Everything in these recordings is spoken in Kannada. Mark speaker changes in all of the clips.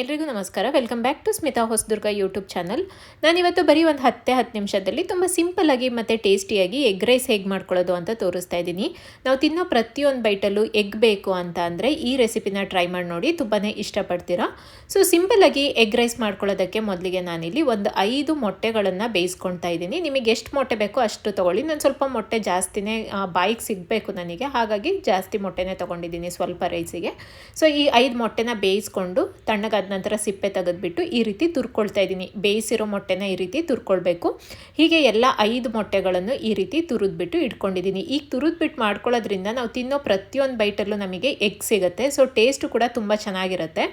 Speaker 1: ಎಲ್ರಿಗೂ ನಮಸ್ಕಾರ. Welcome back to Smita Hosadurga YouTube channel ನಾನಿವತ್ತು ಬರೀ ಒಂದು ಹತ್ತೇ ಹತ್ತು ನಿಮಿಷದಲ್ಲಿ ತುಂಬ ಸಿಂಪಲ್ಲಾಗಿ ಮತ್ತು ಟೇಸ್ಟಿಯಾಗಿ ಎಗ್ ರೈಸ್ ಹೇಗೆ ಮಾಡ್ಕೊಳ್ಳೋದು ಅಂತ ತೋರಿಸ್ತಾ ಇದ್ದೀನಿ. ನಾವು ತಿನ್ನೋ ಪ್ರತಿಯೊಂದು ಬೈಟಲ್ಲೂ ಎಗ್ ಬೇಕು ಅಂತ ಅಂದರೆ ಈ ರೆಸಿಪಿನ ಟ್ರೈ ಮಾಡಿ ನೋಡಿ ತುಂಬಾ ಇಷ್ಟಪಡ್ತೀರಾ. ಸೊ ಸಿಂಪಲ್ಲಾಗಿ ಎಗ್ ರೈಸ್ ಮಾಡ್ಕೊಳ್ಳೋದಕ್ಕೆ ಮೊದಲಿಗೆ ನಾನಿಲ್ಲಿ ಒಂದು ಐದು ಮೊಟ್ಟೆಗಳನ್ನು ಬೇಯಿಸ್ಕೊಳ್ತಾ ಇದ್ದೀನಿ. ನಿಮಗೆ ಎಷ್ಟು ಮೊಟ್ಟೆ ಬೇಕೋ ಅಷ್ಟು ತೊಗೊಳ್ಳಿ. ನಾನು ಸ್ವಲ್ಪ ಮೊಟ್ಟೆ ಜಾಸ್ತಿನೇ ಬಾಯಿಗೆ ಸಿಗಬೇಕು ನನಗೆ. ಹಾಗಾಗಿ ಜಾಸ್ತಿ ಮೊಟ್ಟೆನೇ ತೊಗೊಂಡಿದ್ದೀನಿ ಸ್ವಲ್ಪ ರೈಸಿಗೆ ಸೊ ಈ ಐದು ಮೊಟ್ಟೆನ ಬೇಯಿಸ್ಕೊಂಡು ತಣ್ಣಗಾದ ನಂತರ ಸಿಪ್ಪೆ ತೆಗೆದುಬಿಟ್ಟು ಈ ರೀತಿ ತುರ್ಕೊಳ್ತಾ ಇದ್ದೀನಿ. ಬೇಯಿಸಿರೋ ಮೊಟ್ಟೆನ ಈ ರೀತಿ ತುರ್ಕೊಳ್ಬೇಕು. ಹೀಗೆ ಎಲ್ಲ ಐದು ಮೊಟ್ಟೆಗಳನ್ನು ಈ ರೀತಿ ತುರಿದ್ಬಿಟ್ಟು ಇಟ್ಕೊಂಡಿದ್ದೀನಿ. ಈಗ ತುರಿದ್ಬಿಟ್ಟು ಮಾಡ್ಕೊಳ್ಳೋದ್ರಿಂದ ನಾವು ತಿನ್ನೋ ಪ್ರತಿಯೊಂದು ಬೈಟಲ್ಲೂ ನಮಗೆ ಎಗ್ ಸಿಗುತ್ತೆ. ಸೊ ಟೇಸ್ಟು ಕೂಡ ತುಂಬ ಚೆನ್ನಾಗಿರುತ್ತೆ.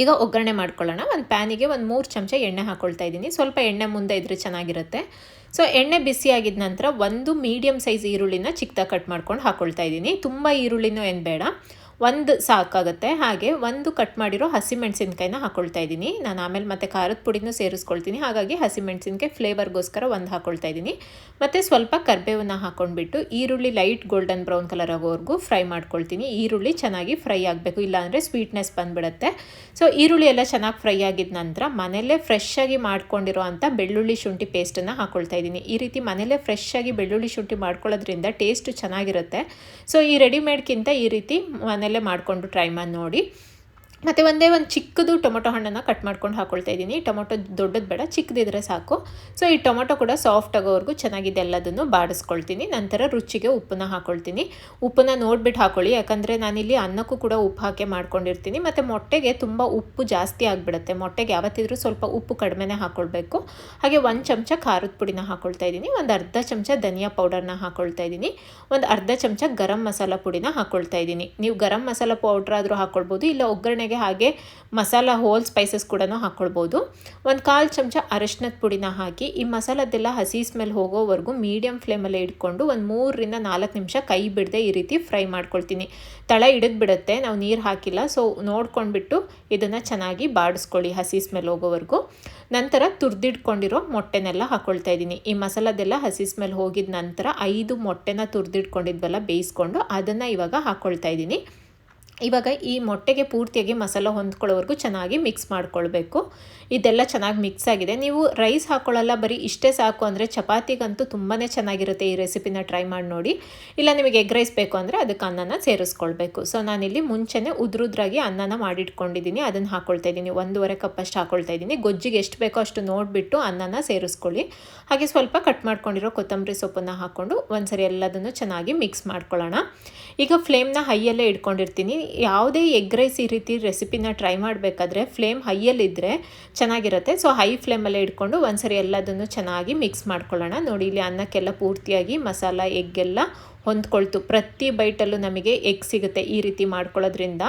Speaker 1: ಈಗ ಒಗ್ಗರಣೆ ಮಾಡ್ಕೊಳ್ಳೋಣ. ಒಂದು ಪ್ಯಾನಿಗೆ ಒಂದು ಮೂರು ಚಮಚ ಎಣ್ಣೆ ಹಾಕ್ಕೊಳ್ತಾ ಇದ್ದೀನಿ. ಸ್ವಲ್ಪ ಎಣ್ಣೆ ಮುಂದೆ ಇದ್ರೆ ಚೆನ್ನಾಗಿರುತ್ತೆ. ಸೊ ಎಣ್ಣೆ ಬಿಸಿ ಆಗಿದ ನಂತರ ಒಂದು ಮೀಡಿಯಮ್ ಸೈಜ್ ಈರುಳ್ಳಿನ ಚಿಕ್ಕದಾಗಿ ಕಟ್ ಮಾಡ್ಕೊಂಡು ಹಾಕ್ಕೊಳ್ತಾ ಇದ್ದೀನಿ. ತುಂಬ ಈರುಳ್ಳಿನೂ ಏನು ಬೇಡ. ಒಂದು ಸಾಕಾಗುತ್ತೆ. ಹಾಗೆ ಒಂದು ಕಟ್ ಮಾಡಿರೋ ಹಸಿಮೆಣಸಿನ್ಕಾಯಿನ ಹಾಕ್ಕೊಳ್ತಾ ಇದ್ದೀನಿ. ನಾನು ಆಮೇಲೆ ಮತ್ತೆ ಖಾರದ ಪುಡಿನೂ ಸೇರಿಸ್ಕೊಳ್ತೀನಿ. ಹಾಗಾಗಿ ಹಸಿಮೆಣಸಿನ್ಕಾಯಿ ಫ್ಲೇವರ್ಗೋಸ್ಕರ ಒಂದು ಹಾಕ್ಕೊಳ್ತಾ ಇದ್ದೀನಿ. ಮತ್ತು ಸ್ವಲ್ಪ ಕರ್ಬೇವನ್ನ ಹಾಕ್ಕೊಂಡ್ಬಿಟ್ಟು ಈರುಳ್ಳಿ ಲೈಟ್ ಗೋಲ್ಡನ್ ಬ್ರೌನ್ ಕಲರ್ ಆಗೋವರೆಗೂ ಫ್ರೈ ಮಾಡ್ಕೊಳ್ತೀನಿ. ಈರುಳ್ಳಿ ಚೆನ್ನಾಗಿ ಫ್ರೈ ಆಗಬೇಕು. ಇಲ್ಲಾಂದರೆ ಸ್ವೀಟ್ನೆಸ್ ಬಂದುಬಿಡುತ್ತೆ. ಸೊ, ಈರುಳ್ಳಿ ಎಲ್ಲ ಚೆನ್ನಾಗಿ ಫ್ರೈ ಆಗಿದ ನಂತರ ಮನೆಯಲ್ಲೇ ಫ್ರೆಶ್ ಆಗಿ ಮಾಡ್ಕೊಂಡಿರೋ ಬೆಳ್ಳುಳ್ಳಿ ಶುಂಠಿ ಪೇಸ್ಟನ್ನು ಹಾಕ್ಕೊಳ್ತಾ ಇದ್ದೀನಿ. ಈ ರೀತಿ ಮನೆಯಲ್ಲೇ ಫ್ರೆಶ್ ಆಗಿ ಬೆಳ್ಳುಳ್ಳಿ ಶುಂಠಿ ಮಾಡ್ಕೊಳ್ಳೋದ್ರಿಂದ ಟೇಸ್ಟ್ ಚೆನ್ನಾಗಿರುತ್ತೆ. ಸೊ, ಈ ರೆಡಿಮೇಡ್ಗಿಂತ ಈ ರೀತಿ ಮನೇಲೆ ಮಾಡಿಕೊಂಡು ಟ್ರೈ ಮಾಡಿ ನೋಡಿ. ಮತ್ತು ಒಂದೇ ಒಂದು ಚಿಕ್ಕದು ಟೊಮೊಟೊ ಹಣ್ಣನ್ನು ಕಟ್ ಮಾಡ್ಕೊಂಡು ಹಾಕ್ಕೊಳ್ತಾ ಇದ್ದೀನಿ. ಟೊಮೊಟೊ ದೊಡ್ಡದು ಬೇಡ ಚಿಕ್ಕದಿದ್ರೆ ಸಾಕು. ಸೊ ಈ ಟೊಮೊಟೊ ಕೂಡ ಸಾಫ್ಟ್ ಆಗೋವರೆಗೂ ಚೆನ್ನಾಗಿದೆ, ಎಲ್ಲದನ್ನು ಬಾಡಿಸ್ಕೊಳ್ತೀನಿ. ನಂತರ ರುಚಿಗೆ ಉಪ್ಪನ್ನ ಹಾಕ್ಕೊಳ್ತೀನಿ ಉಪ್ಪನ್ನ ನೋಡ್ಬಿಟ್ಟು ಹಾಕೊಳ್ಳಿ, ಯಾಕಂದರೆ ನಾನಿಲ್ಲಿ ಅನ್ನಕ್ಕೂ ಕೂಡ ಉಪ್ಪು ಹಾಕಿ ಮಾಡ್ಕೊಂಡಿರ್ತೀನಿ. ಮತ್ತು ಮೊಟ್ಟೆಗೆ ತುಂಬ ಉಪ್ಪು ಜಾಸ್ತಿ ಆಗಿಬಿಡುತ್ತೆ. ಮೊಟ್ಟೆಗೆ ಯಾವತ್ತಿದ್ರೂ ಸ್ವಲ್ಪ ಉಪ್ಪು ಕಡಿಮೆನೇ ಹಾಕ್ಕೊಳ್ಬೇಕು ಹಾಗೆ ಒಂದು ಚಮಚ ಖಾರದ ಪುಡಿನ ಹಾಕ್ಕೊಳ್ತಾ ಇದ್ದೀನಿ. ಒಂದು ಅರ್ಧ ಚಮಚ ಧನಿಯಾ ಪೌಡರ್ನ ಹಾಕ್ಕೊಳ್ತಾ ಇದ್ದೀನಿ. ಒಂದು ಅರ್ಧ ಚಮಚ ಗರಂ ಮಸಾಲ ಪುಡಿನ ಹಾಕ್ಕೊಳ್ತಾ ಇದ್ದೀನಿ. ನೀವು ಗರಂ ಮಸಾಲ ಪೌಡ್ರ್ ಆದರೂ ಹಾಕ್ಕೊಳ್ಬೋದು ಇಲ್ಲ ಒಗ್ಗರಣೆಗೆ ಹಾಗೆ ಮಸಾಲ ಹೋಲ್ ಸ್ಪೈಸಸ್ ಕೂಡ ಹಾಕ್ಕೊಳ್ಬೋದು ಒಂದು ಕಾಲು ಚಮಚ ಅರಶಿನದ ಪುಡಿನ ಹಾಕಿ, ಈ ಮಸಾಲದ್ದೆಲ್ಲ ಹಸಿ ಸ್ಮೆಲ್ ಹೋಗೋವರೆಗೂ ಮೀಡಿಯಮ್ ಫ್ಲೇಮಲ್ಲೇ ಇಟ್ಕೊಂಡು ಒಂದು ಮೂರರಿಂದ ನಾಲ್ಕು ನಿಮಿಷ ಕೈ ಬಿಡದೆ ಈ ರೀತಿ ಫ್ರೈ ಮಾಡ್ಕೊಳ್ತೀನಿ. ತಳ ಬಿಡುತ್ತೆ, ನಾವು ನೀರು ಹಾಕಿಲ್ಲ ಸೊ ನೋಡ್ಕೊಂಡ್ಬಿಟ್ಟು ಇದನ್ನು ಚೆನ್ನಾಗಿ ಬಾಡಿಸ್ಕೊಳ್ಳಿ ಹಸಿ ಸ್ಮೆಲ್ ಹೋಗೋವರೆಗೂ. ನಂತರ ತುರ್ದಿಟ್ಕೊಂಡಿರೋ ಮೊಟ್ಟೆನೆಲ್ಲ ಹಾಕ್ಕೊಳ್ತಾ ಇದ್ದೀನಿ. ಈ ಮಸಾಲದೆಲ್ಲ ಹಸಿ ಸ್ಮೆಲ್ ಹೋಗಿದ ನಂತರ ಐದು ಮೊಟ್ಟೆನ ತುರ್ದಿಟ್ಕೊಂಡಿದ್ವಲ್ಲ, ಬೇಯಿಸ್ಕೊಂಡು ಅದನ್ನು ಇವಾಗ ಹಾಕ್ಕೊಳ್ತಾ ಇದ್ದೀನಿ. ಇವಾಗ ಈ ಮೊಟ್ಟೆಗೆ ಪೂರ್ತಿಯಾಗಿ ಮಸಾಲ ಹೊಂದ್ಕೊಳ್ಳೋವರೆಗೂ ಚೆನ್ನಾಗಿ ಮಿಕ್ಸ್ ಮಾಡ್ಕೊಳ್ಬೇಕು. ಇದೆಲ್ಲ ಚೆನ್ನಾಗಿ ಮಿಕ್ಸ್ ಆಗಿದೆ. ನೀವು ರೈಸ್ ಹಾಕ್ಕೊಳ್ಳಲ್ಲ ಬರೀ ಇಷ್ಟೇ ಸಾಕು ಅಂದರೆ ಚಪಾತಿಗಂತೂ ತುಂಬಾ ಚೆನ್ನಾಗಿರುತ್ತೆ ಈ ರೆಸಿಪಿನ ಟ್ರೈ ಮಾಡಿ ನೋಡಿ. ಇಲ್ಲ ನಿಮಗೆ ಎಗ್ ರೈಸ್ ಬೇಕು ಅಂದರೆ ಅದಕ್ಕೆ ಅನ್ನನ ಸೇರಿಸ್ಕೊಳ್ಬೇಕು. ಸೊ ನಾನಿಲ್ಲಿ ಮುಂಚೆನೇ ಉದ್ರುದ್ರಾಗಿ ಅನ್ನನ ಮಾಡಿಟ್ಕೊಂಡಿದ್ದೀನಿ. ಅದನ್ನು ಹಾಕ್ಕೊಳ್ತಾ ಇದ್ದೀನಿ. ಒಂದೂವರೆ ಕಪ್ಪಷ್ಟು ಹಾಕ್ಕೊಳ್ತಾ ಇದ್ದೀನಿ. ಗೊಜ್ಜಿಗೆ ಎಷ್ಟು ಬೇಕೋ ಅಷ್ಟು ನೋಡಿಬಿಟ್ಟು ಅನ್ನನ ಸೇರಿಸ್ಕೊಳ್ಳಿ. ಹಾಗೆ ಸ್ವಲ್ಪ ಕಟ್ ಮಾಡ್ಕೊಂಡಿರೋ ಕೊತ್ತಂಬರಿ ಸೊಪ್ಪನ್ನು ಹಾಕ್ಕೊಂಡು ಒಂದ್ಸರಿ ಎಲ್ಲದನ್ನು ಚೆನ್ನಾಗಿ ಮಿಕ್ಸ್ ಮಾಡ್ಕೊಳ್ಳೋಣ. ಈಗ ಫ್ಲೇಮ್ನ ಹೈಯಲ್ಲೇ ಇಟ್ಕೊಂಡಿರ್ತೀನಿ. ಯಾವುದೇ ಎಗ್ ರೈಸ್ ಈ ರೀತಿ ರೆಸಿಪಿನ ಟ್ರೈ ಮಾಡಬೇಕಾದ್ರೆ ಫ್ಲೇಮ್ ಹೈಯಲ್ಲಿದ್ದರೆ ಚೆನ್ನಾಗಿರುತ್ತೆ. ಸೊ ಹೈ ಫ್ಲೇಮಲ್ಲೇ ಇಟ್ಕೊಂಡು ಒಂದ್ಸರಿ ಎಲ್ಲದನ್ನು ಚೆನ್ನಾಗಿ ಮಿಕ್ಸ್ ಮಾಡ್ಕೊಳ್ಳೋಣ. ನೋಡಿ, ಇಲ್ಲಿ ಅನ್ನಕ್ಕೆಲ್ಲ ಪೂರ್ತಿಯಾಗಿ ಮಸಾಲ, ಎಗ್ಗೆಲ್ಲ ಹೊಂದ್ಕೊಳ್ತು. ಪ್ರತಿ ಬೈಟಲ್ಲೂ ನಮಗೆ ಎಗ್ ಸಿಗುತ್ತೆ ಈ ರೀತಿ ಮಾಡ್ಕೊಳ್ಳೋದ್ರಿಂದ.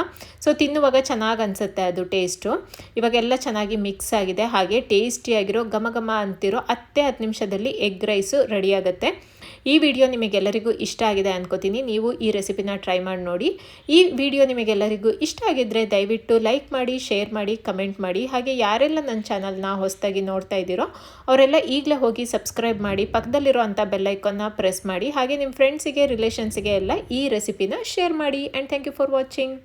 Speaker 1: ಸೊ ತಿನ್ನುವಾಗ ಚೆನ್ನಾಗಿ ಅನಿಸುತ್ತೆ ಅದು ಟೇಸ್ಟು ಇವಾಗೆಲ್ಲ ಚೆನ್ನಾಗಿ ಮಿಕ್ಸ್ ಆಗಿದೆ. ಹಾಗೆ ಟೇಸ್ಟಿಯಾಗಿರೋ ಘಮ ಘಮ ಅಂತಿರೋ ಹತ್ತೇ ಹತ್ತು ನಿಮಿಷದಲ್ಲಿ ಎಗ್ ರೈಸು ರೆಡಿಯಾಗುತ್ತೆ ಈ ವಿಡಿಯೋ ನಿಮಗೆಲ್ಲರಿಗೂ ಇಷ್ಟ ಆಗಿದೆ ಅನ್ಕೋತೀನಿ. ನೀವು ಈ ರೆಸಿಪಿನ ಟ್ರೈ ಮಾಡಿ ನೋಡಿ. ಈ ವಿಡಿಯೋ ನಿಮಗೆಲ್ಲರಿಗೂ ಇಷ್ಟ ಆಗಿದ್ದರೆ ದಯವಿಟ್ಟು ಲೈಕ್ ಮಾಡಿ ಶೇರ್ ಮಾಡಿ ಕಮೆಂಟ್ ಮಾಡಿ. ಹಾಗೆ ಯಾರೆಲ್ಲ ನನ್ನ ಚಾನಲ್ನ ಹೊಸದಾಗಿ ನೋಡ್ತಾ ಇದ್ದೀರೋ ಅವರೆಲ್ಲ ಈಗಲೇ ಹೋಗಿ ಸಬ್ಸ್ಕ್ರೈಬ್ ಮಾಡಿ, ಪಕ್ಕದಲ್ಲಿರೋ ಅಂಥ ಬೆಲ್ಲೈಕನ್ನ ಪ್ರೆಸ್ ಮಾಡಿ. ಹಾಗೆ ನಿಮ್ಮ ಫ್ರೆಂಡ್ಸಿಗೆ ರಿಲೇಷನ್ಸಿಗೆ ಎಲ್ಲ ಈ ರೆಸಿಪಿನ ಶೇರ್ ಮಾಡಿ. And thank you for watching